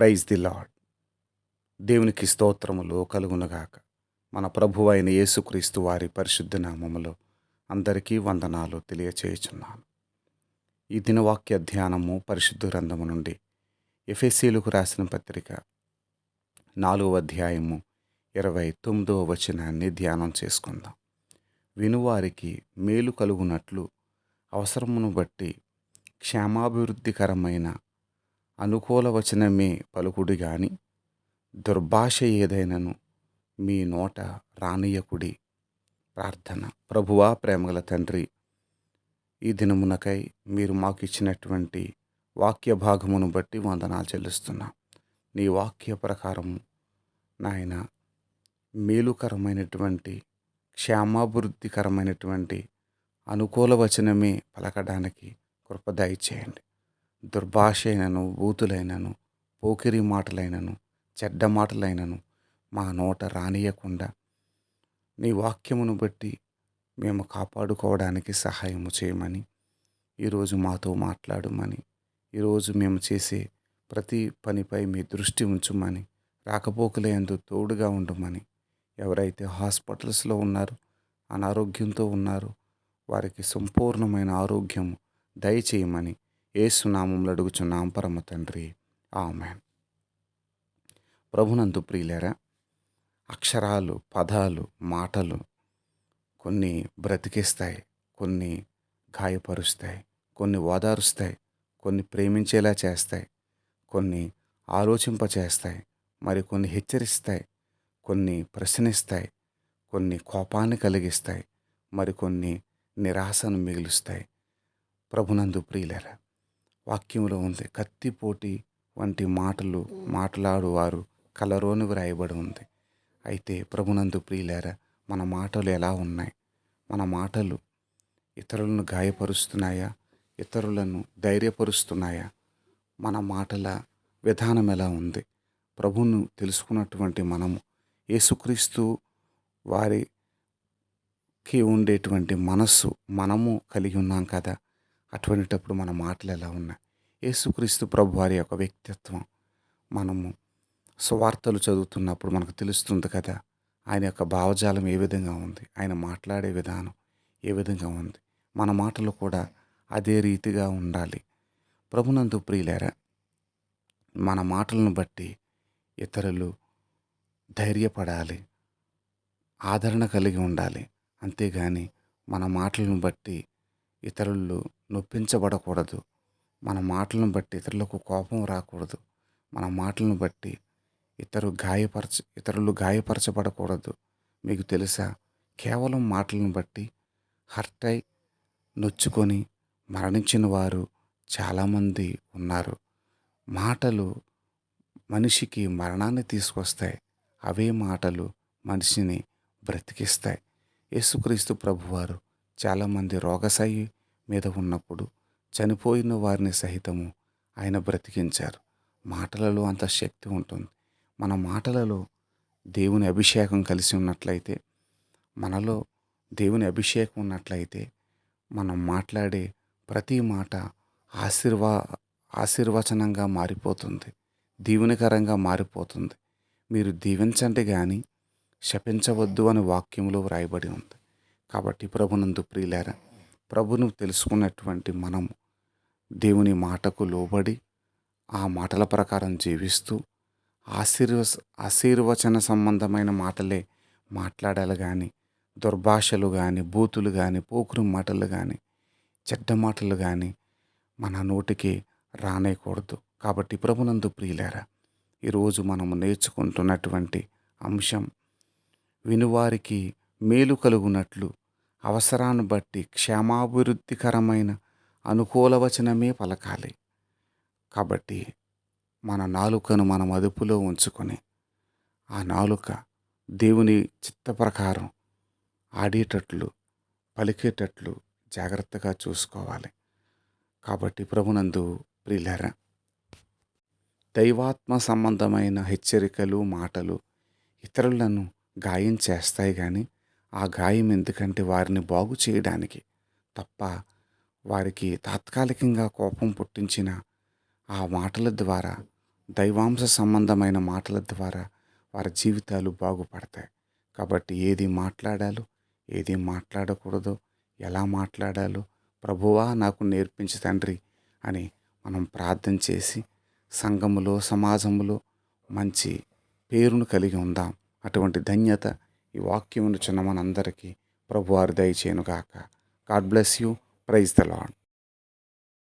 Praise the lord దేవునికి స్తోత్రములు కలుగునగాక. మన ప్రభు అయిన యేసుక్రీస్తు వారి పరిశుద్ధ నామములో అందరికీ వందనాలు తెలియచేయుచున్నాను. ఈ దినవాక్య ధ్యానము పరిశుద్ధ గ్రంథము నుండి ఎఫ్ఎస్సీలకు రాసిన పత్రిక నాలుగవ అధ్యాయము ఇరవై తొమ్మిదవ వచనాన్ని ధ్యానం చేసుకుందాం. వినువారికి మేలు కలుగునట్లు అవసరమును బట్టి క్షేమాభివృద్ధికరమైన అనుకూల వచనమే పలుకుడి గాని దుర్భాష ఏదైనను మీ నోట రానియకుడి ప్రార్థన. ప్రభువా ప్రేమగల తండ్రి ఈ దినమునకై మీరు మాకు ఇచ్చినటువంటి వాక్య భాగమును బట్టి వందనాలు చెల్లిస్తున్నాం. నీ వాక్య ప్రకారము నాయన మేలుకరమైనటువంటి క్షేమాభివృద్ధికరమైనటువంటి అనుకూల వచనమే పలకడానికి కృప దయచేయండి. దుర్భాషైనను బూతులైనను పోకిరి మాటలైనను చెడ్డ మాటలైనను మా నోట రానియకుండా నీ వాక్యమును బట్టి మేము కాపాడుకోవడానికి సహాయము చేయమని ఈరోజు మాతో మాట్లాడమని ఈరోజు మేము చేసే ప్రతి పనిపై మీ దృష్టి ఉంచుమని రాకపోకలేందు తోడుగా ఉండమని ఎవరైతే హాస్పిటల్స్లో ఉన్నారో అనారోగ్యంతో ఉన్నారో వారికి సంపూర్ణమైన ఆరోగ్యం దయచేయమని ఏసునామంలో అడుగుచున్నాం. పరమ తండ్రి. ఆమె ప్రభునందు ప్రియులేరా అక్షరాలు పదాలు మాటలు కొన్ని బ్రతికిస్తాయి కొన్ని గాయపరుస్తాయి కొన్ని ఓదారుస్తాయి కొన్ని ప్రేమించేలా చేస్తాయి కొన్ని ఆలోచింపచేస్తాయి మరి కొన్ని హెచ్చరిస్తాయి కొన్ని ప్రశ్నిస్తాయి కొన్ని కోపాన్ని కలిగిస్తాయి మరికొన్ని నిరాశను మిగులుస్తాయి. ప్రభునందు ప్రియులరా వాక్యంలో ఉంది. కత్తిపోటి వంటి మాటలు మాట్లాడువారు కలరోని వ్రాయబడి ఉంది. అయితే ప్రభునందు ప్రియులారా మన మాటలు ఎలా ఉన్నాయి? మన మాటలు ఇతరులను గాయపరుస్తున్నాయా? ఇతరులను ధైర్యపరుస్తున్నాయా? మన మాటల విధానం ఎలా ఉంది? ప్రభువును తెలుసుకున్నటువంటి మనము యేసుక్రీస్తు వారికి ఉండేటువంటి మనస్సు మనము కలిగి ఉన్నాం కదా? అటువంటిటప్పుడు మన మాటలు ఎలా ఉన్నాయి? యేసుక్రీస్తు ప్రభు వారి యొక్క వ్యక్తిత్వం. మనము సువార్తలు చదువుతున్నప్పుడు మనకు తెలుస్తుంది కదా ఆయన యొక్క భావజాలం ఏ విధంగా ఉంది ఆయన మాట్లాడే విధానం ఏ విధంగా ఉంది మన మాటలు కూడా అదే రీతిగా ఉండాలి. ప్రభునందు ప్రియులేరా మన మాటలను బట్టి ఇతరులు ధైర్యపడాలి ఆదరణ కలిగి ఉండాలి. అంతేగాని మన మాటలను బట్టి ఇతరులు నొప్పించబడకూడదు. మన మాటలను బట్టి ఇతరులకు కోపం రాకూడదు. మన మాటలను బట్టి ఇతరు గాయపరచ ఇతరులు గాయపరచబడకూడదు. మీకు తెలుసా? కేవలం మాటలను బట్టి హర్ట్ అయి నొచ్చుకొని మరణించిన వారు చాలామంది ఉన్నారు. మాటలు మనిషికి మరణాన్ని తీసుకొస్తాయి. అవే మాటలు మనిషిని బ్రతికిస్తాయి. యేసుక్రీస్తు ప్రభువారు చాలామంది రోగశాయి మీద ఉన్నప్పుడు చనిపోయిన వారిని సహితము ఆయన బ్రతికించారు. మాటలలో అంత శక్తి ఉంటుంది. మన మాటలలో దేవుని అభిషేకం కలిసి ఉన్నట్లయితే మనలో దేవుని అభిషేకం ఉన్నట్లయితే మనం మాట్లాడే ప్రతి మాట ఆశీర్వా ఆశీర్వచనంగా మారిపోతుంది. దీవెనకరంగా మారిపోతుంది. మీరు దీవించండి కానీ శపించవద్దు అని వాక్యంలో వ్రాయబడి ఉంది. కాబట్టి ప్రభునందు ప్రియులారా ప్రభును తెలుసుకున్నటువంటి మనము దేవుని మాటకు లోబడి ఆ మాటల ప్రకారం జీవిస్తూ ఆశీర్వ ఆశీర్వచన సంబంధమైన మాటలే మాట్లాడాలి కానీ దుర్భాషలు కానీ బూతులు కానీ పోకురు మాటలు కానీ చెడ్డ మాటలు కానీ మన నోటికి రానేయకూడదు కాబట్టి ప్రభునందు ప్రియులారా ఈరోజు మనము నేర్చుకుంటున్నటువంటి అంశం వినువారికి మేలు కలుగునట్లు అవసరాన్ని బట్టి క్షేమాభివృద్ధికరమైన అనుకూల వచనమే పలకాలి. కాబట్టి మన నాలుకను మనం అదుపులో ఉంచుకొని ఆ నాలుక దేవుని చిత్త ప్రకారం ఆడేటట్లు పలికేటట్లు జాగ్రత్తగా చూసుకోవాలి. కాబట్టి ప్రభునందు ప్రియులారా దైవాత్మ సంబంధమైన హెచ్చరికలు మాటలు ఇతరులను గాయం చేస్తాయి కానీ ఆ గాయం ఎందుకంటే వారిని బాగు చేయడానికి తప్ప వారికి తాత్కాలికంగా కోపం పుట్టించిన ఆ మాటల ద్వారా దైవాంశ సంబంధమైన మాటల ద్వారా వారి జీవితాలు బాగుపడతాయి. కాబట్టి ఏది మాట్లాడాలో ఏది మాట్లాడకూడదో ఎలా మాట్లాడాలో ప్రభువా నాకు నేర్పించి తండ్రి అని మనం ప్రార్థన చేసి సంఘములో సమాజంలో మంచి పేరును కలిగి ఉందాం. అటువంటి ధన్యత ఈ వాక్యమును చిన్న మనందరికీ ప్రభువారు దయచేయనుగాక. God bless you. Praise the Lord